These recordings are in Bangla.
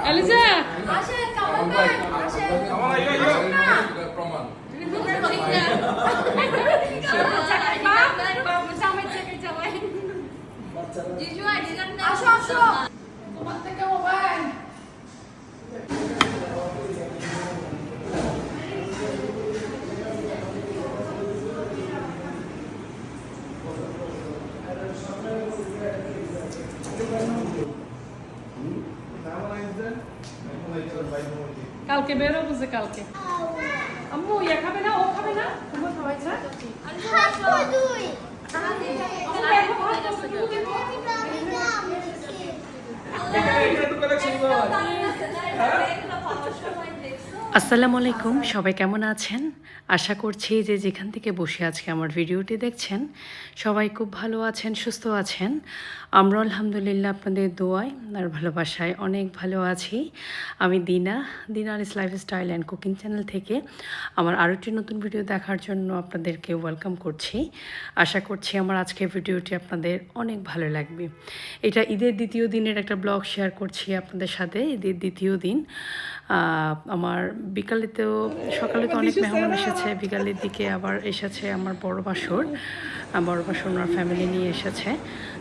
এলিজা! আসো আসো। তোমার থেকে মোবাইল কালকে বেরো বুঝে কালকে। আম্মু, ইয়া খাবে না, ও খাবে না? তুমি খাওয়াইছে আসসালামু আলাইকুম, সবাই কেমন আছেন? আশা করছি যে যেখান থেকে বসে আজকে আমার ভিডিওটি দেখছেন সবাই খুব ভালো আছেন সুস্থ আছেন। আমরা আলহামদুলিল্লাহ আপনাদের দোয়ায় আর ভালোবাসায় অনেক ভালো আছি। আমি দিনা দিনার ইস lifestyle and cooking channel থেকে আমার আরও একটি নতুন ভিডিও দেখার জন্য আপনাদেরকে ওয়েলকাম করছি। আশা করছি আমার আজকের ভিডিওটি আপনাদের অনেক ভালো লাগবে। এটা ঈদের দ্বিতীয় দিনের একটা ব্লগ শেয়ার করছি আপনাদের সাথে ঈদের দ্বিতীয় দিন। আমার বিকালে তো সকালে তো অনেক মেহমান এসেছে বিকালের দিকে আবার এসেছে আমার বড় বাসর। বড় বাসর ওনার ফ্যামিলি নিয়ে এসেছে।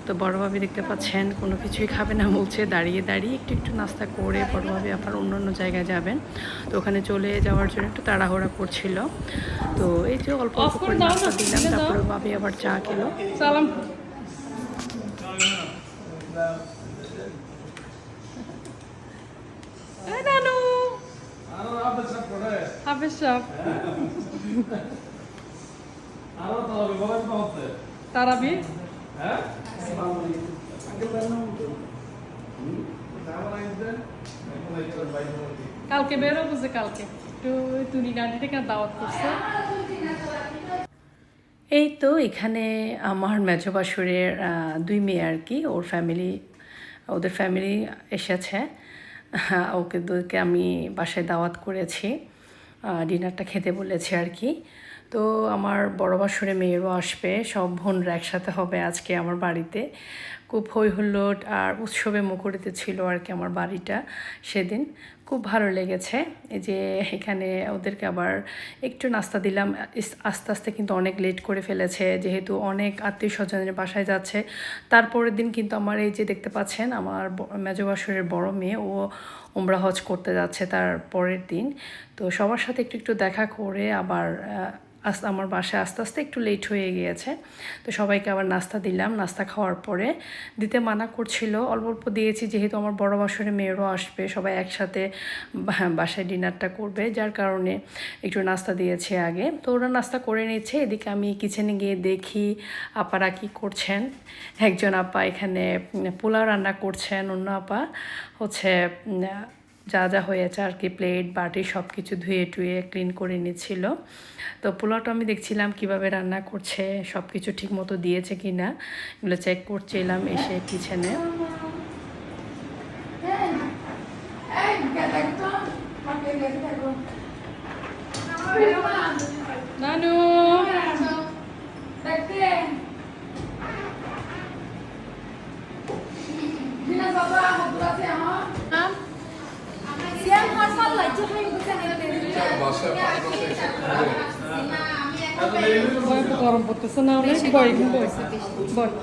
তো বড় ভাবি দেখতে পাচ্ছেন কোনো কিছুই খাবে না বলছে দাঁড়িয়ে দাঁড়িয়ে একটু একটু নাস্তা করে বড় ভাবি আবার অন্য অন্য জায়গায় যাবেন। তো ওখানে চলে যাওয়ার জন্য একটু তাড়াহুড়া করছিল। তো এই যে অল্প অল্প করে নাস্তা দিলাম তারপরে ভাবি আবার চা খেলো। সালাম। নানু। হাফেজ তারাবি? কালকে বেরো বুঝে কালকে। একটু তুনি ডান্ডি থেকে দাওয়াত করছে। এই তো এখানে আমার মেজ বাসুরের দুই মেয়ে আর কি, ওর ফ্যামিলি ওদের ফ্যামিলি এসেছে। ওকে দুকে আমি বাসায় দাওয়াত করেছি। ডিনারটা খেতে বলেছে আর কি। তো আমার বড় বাসুরে মেয়েরও আসবে, সব বোনরা একসাথে হবে আজকে আমার বাড়িতে। খুব হই হুল্লোড় আর উৎসবে মুখরিত ছিল আর কি আমার বাড়িটা সেদিন। খুব ভালো লেগেছে এই যে এখানে ওদেরকে আবার একটু নাস্তা দিলাম। আস্তে আস্তে কিন্তু অনেক লেট করে ফেলেছে, যেহেতু অনেক আত্মীয় স্বজনের বাসায় যাচ্ছে। তারপরের দিন কিন্তু আমার এই যে দেখতে পাচ্ছেন, আমার মেজবাসরের বড় মেয়ে, ও উমরা হজ করতে যাচ্ছে তার পরের দিন। তো সবার সাথে একটু একটু দেখা করে আবার আস্তে, আমার বাসায় আস্তে আস্তে একটু লেট হয়ে গিয়েছে। তো সবাইকে আবার নাস্তা দিলাম, নাস্তা খাওয়ার পরে দিতে মানা করছিল। অল্প অল্প দিয়েছি, যেহেতু আমার বড় বাসরে মেয়েরও আসবে, সবাই একসাথে বা- বাসায় ডিনারটা করবে। যার কারণে একটু নাস্তা দিয়েছে আগে। তো ওরা নাস্তা করে নিচ্ছে। এদিকে আমি কিচেনে গিয়ে দেখি আপারা কি করছেন। একজন আপা এখানে পোলাও রান্না করছেন, অন্য আপা হচ্ছে যা যা হয়েছে আর কি প্লেট বাটি সব কিছু ধুয়ে টুয়ে ক্লিন করে নিচ্ছিল। তো পোলাওটা আমি দেখছিলাম কীভাবে রান্না করছে সব কিছু ঠিক মতো দিয়েছে কি না এগুলো চেক করছিলাম এসে কিচেনে নানু! দেখতে দিনা বাবা হাতুরাতে হ্যাঁ সিয়াম হাসাল লাইছে হাই বুঝা বাসায় পাশাপাশি একসাথে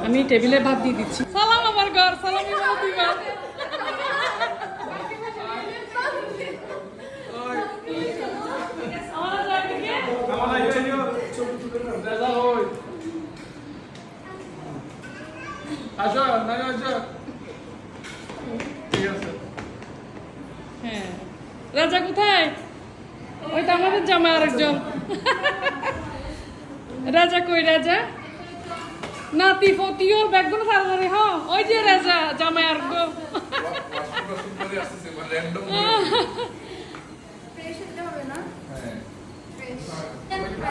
আমি টেবিলে ভাত দিয়ে দিচ্ছি সালাম আমার ঘর সালাম আসো না আসো ঠিক আছে হ্যাঁ রাজা কোথায় ওই তো আমাদের জামা আরেকজন। রাজা কই রাজা? নাতি ফতি ওর ব্যাগগুলো তাড়াতাড়ি হ? ওই যে রাজা জামাই আর গো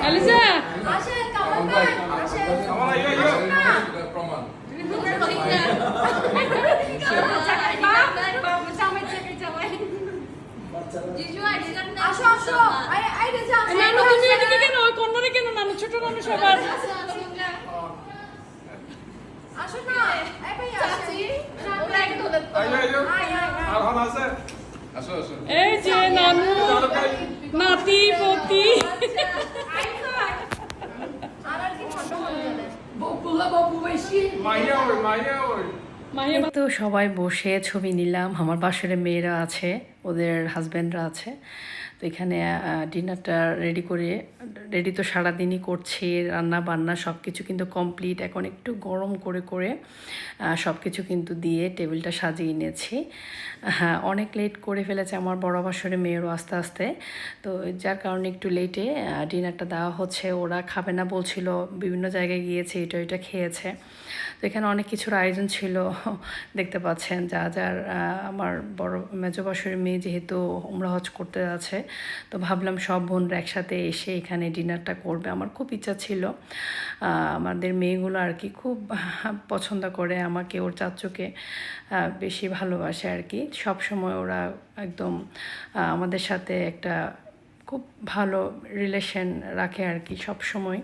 এলিজা আসেন কামাল ভাই আসেন আমার আইয়া আইয়া প্রমাণ আসো আসো আই আই রে যা নানু তুমি এদিকে কেন ওই কর্নারে কেন নানু ছোট নানু সবার আসো না এই ভাই আসি ওরা একটু ধরে আইয়া আইয়া আই আই আর হন আছে আসো আসো এই যে নানু নাতি পতি। তো সবাই বসে ছবি নিলাম আমার পাশের মেয়েরা আছে। ওদের হাজব্যান্ডরা আছে। তো এখানে ডিনারটা রেডি করে রেডি তো সারাদিনই করছে রান্না বান্না সব কিছু কিন্তু কমপ্লিট এখন একটু গরম করে করে সব কিছু কিন্তু দিয়ে টেবিলটা সাজিয়ে নিয়েছি। হ্যাঁ অনেক লেট করে ফেলেছে আমার বড় বাসরে মেয়েরও আস্তে আস্তে। তো যার কারণে একটু লেটে ডিনারটা দেওয়া হচ্ছে। ওরা খাবে না বলছিল, বিভিন্ন জায়গায় গিয়েছে, এটা, ওইটা খেয়েছে। তো এখানে অনেক কিছুর আয়োজন ছিল। দেখতে পাচ্ছেন, যা, যার আমার বড়, মেজো বাসরের যেহেতু উমরা হজ করতে আছে, তো ভাবলাম সব বোনরা একসাথে এসে এখানে ডিনারটা করবে। আমার খুব ইচ্ছা ছিল। আমাদের মেয়েগুলো আর কি খুব পছন্দ করে, আমাকে, ওর চাচুকে বেশি ভালোবাসে আর কি। সব সময় ওরা একদম আমাদের সাথে একটা খুব ভালো রিলেশন রাখে আর কি সব সময়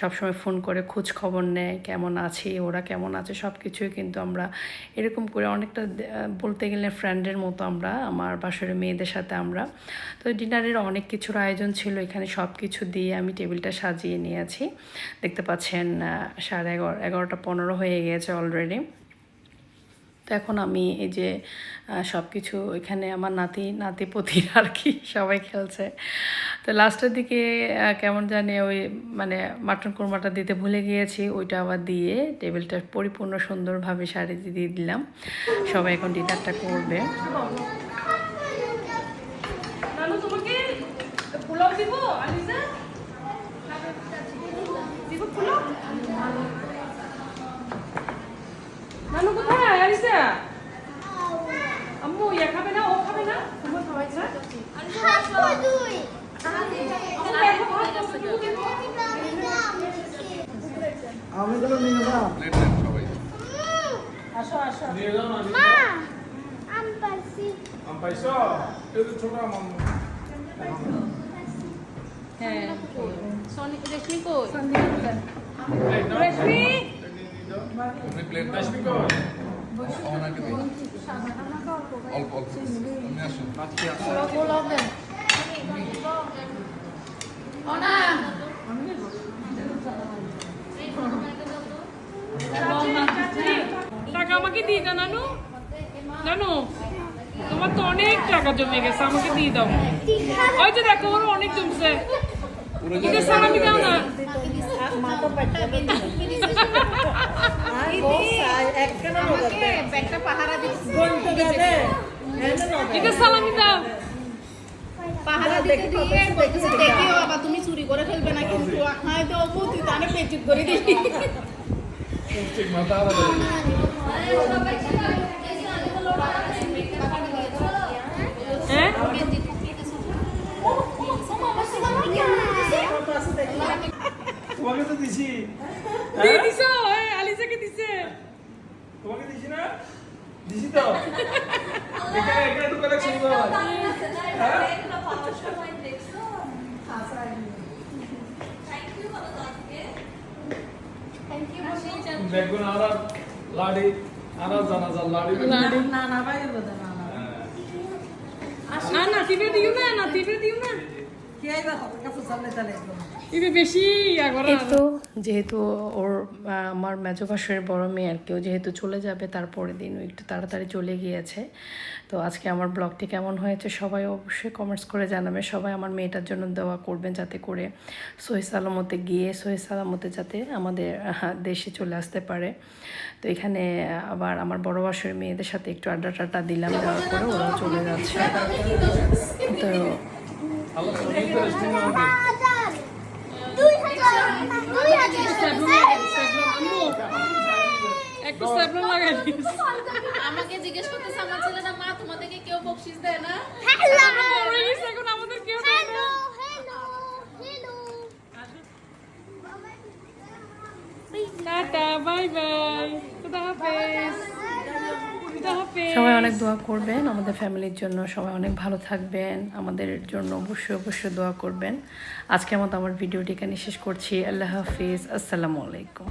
সব সময় ফোন করে, খোঁজ খবর নেয়, কেমন আছি, ওরা কেমন আছে সব কিছুই কিন্তু আমরা এরকম করে অনেকটা বলতে গেলে ফ্রেন্ডের মতো আমরা, আমার বাসরের মেয়েদের সাথে আমরা। তো ডিনারের অনেক কিছুর আয়োজন ছিল, এখানে সব কিছু দিয়ে আমি টেবিলটা সাজিয়ে নিয়েছি। দেখতে পাচ্ছেন সাড়ে এগারো, এগারোটা পনেরো হয়ে গেছে অলরেডি তো এখন আমি এই যে সব কিছু ওইখানে আমার নাতি নাতি পতি আর কি সবাই খেলছে। তো লাস্টের দিকে কেমন জানি ওই মানে মাটন কোরমাটা দিতে ভুলে গিয়েছি, ওইটা আবার দিয়ে টেবিলটা পরিপূর্ণ সুন্দরভাবে সারি দিয়ে দিলাম। সবাই এখন ডিনারটা করবে নানু তোমাকে পোলাও দিব আলিজা দিব পোলাও নানু কোথায় আলিজা আম্মু ইয়া খাবে না ও খাবে না তোমার খাওয়াই না আমি তো নিয়ে যাব প্লেট নেন সবাই নিয়ে যাও না মা আম পারছি। আম পাইছো? এই তো ছোট আম আম। হ্যাঁ সনি রেশমি কই? এই রেশমি? তুমি প্লেট আসবি কো ওনাকে দিই অল্প অল্প তুমি আসো অনা টাকা আমাকে দিয়ে দাও নানু। নানু তোমার তো অনেক টাকা জমে গেছে আমাকে দিয়ে দাও। ওই যে দেখো ওর অনেক জমছে। ওকে সালামি দাও না। একে সালামি দাও। পাহারা দিতে দিয়ে না কিন্তু হয় তো তাহলে পেচুক করে আলাদা হ্যাঁ? তোমাকে তো দিছি। দিয়ে দিছো? এই আলিজাকে দিছে। তোমাকে দিছি না? দিছি তো। এখানে এখানে তো কালেকশন করা হয়? বেগুন আর লাড়ি আর জানাজার লাড়ি। না না টিপে দিও না না টিভি দিও না। টিপে বেশি আগরা এই তো যেহেতু ওর আমার মেজো ভাসুরের বড় মেয়ে আর কেউ যেহেতু চলে যাবে তারপরের দিন একটু তাড়াতাড়ি চলে গিয়েছে। তো আজকে আমার ব্লগটি কেমন হয়েছে সবাই অবশ্যই কমেন্টস করে জানাবে। সবাই আমার মেয়েটার জন্য দেওয়া করবেন যাতে করে সহি সালামতে গিয়ে সহি সালামতে যাতে আমাদের দেশে চলে আসতে পারে। তো এখানে আবার আমার বড় বাসুরের মেয়েদের সাথে একটু আড্ডা টাড্ডা দিলাম দেওয়ার পরে ওরাও চলে যাচ্ছে। তো আল্লাহ সব ইন্টারেস্টিং হবে দুই হাজার দুই হাজার একটু স্যাবলন লাগাই দিস। আমাকে জিজ্ঞেস করতেছে আমার ছেলেটা মা তোমাদেরকে কেউ বকশিস দেয় না? হ্যালো এখন আমাদের কেউ দেয় না। Tata bye bye. খুদা হাফেজ। সবাই অনেক দোয়া করবেন আমাদের ফ্যামিলির জন্য সবাই অনেক ভালো থাকবেন আমাদের জন্য অবশ্যই অবশ্যই দোয়া করবেন। আজকের মতো আমার ভিডিওটি এখানে শেষ করছি। আল্লাহ হাফিজ। আসসালামু আলাইকুম।